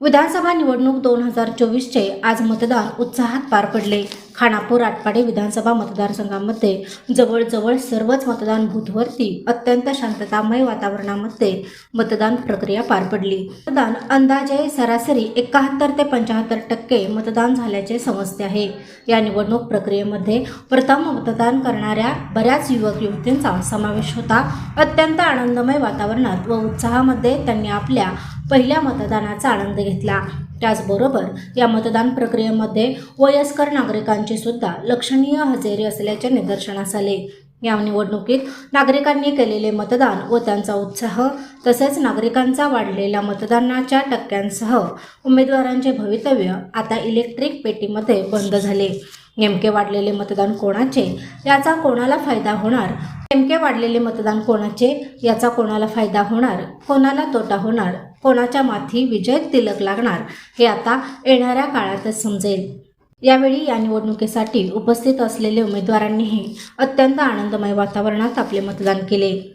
विधानसभा निवडणूक दोन हजार चोवीसचे आज मतदान उत्साहात पार पडले. खानापूर आटपाडे विधानसभा मतदारसंघामध्ये जवळजवळ सर्वच मतदान बूथवरती अत्यंत शांततामय वातावरणामध्ये मतदान प्रक्रिया पार पडली. मतदान अंदाजे सरासरी एकाहत्तर ते पंच्याहत्तर टक्के मतदान झाल्याचे समजते आहे. या निवडणूक प्रक्रियेमध्ये प्रथम मतदान करणाऱ्या बऱ्याच युवक युवतींचा समावेश होता. अत्यंत आनंदमय वातावरणात व उत्साहामध्ये त्यांनी आपल्या पहिल्या मतदानाचा आनंद घेतला. त्याचबरोबर या मतदान प्रक्रियेमध्ये वयस्कर नागरिकांची सुद्धा लक्षणीय हजेरी असल्याचे निदर्शनास आले. या निवडणुकीत नागरिकांनी केलेले मतदान व त्यांचा उत्साह तसेच नागरिकांचा वाढलेल्या मतदानाच्या टक्क्यांसह उमेदवारांचे भवितव्य आता इलेक्ट्रिक पेटीमध्ये बंद झाले. नेमके वाढलेले मतदान कोणाचे याचा कोणाला फायदा होणार? नेमके वाढलेले मतदान कोणाचे याचा कोणाला फायदा होणार? कोणाला तोटा होणार? कोणाच्या माथी विजय तिलक लागणार? हे आता येणाऱ्या काळातच समजेल. यावेळी या निवडणुकीसाठी उपस्थित असलेल्या उमेदवारांनीही अत्यंत आनंदमय वातावरणात आपले मतदान केले.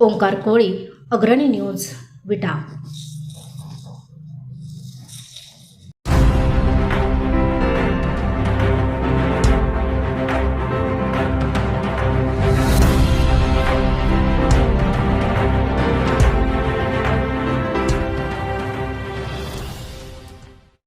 ओंकार कोळी अग्रणी न्यूज विटा.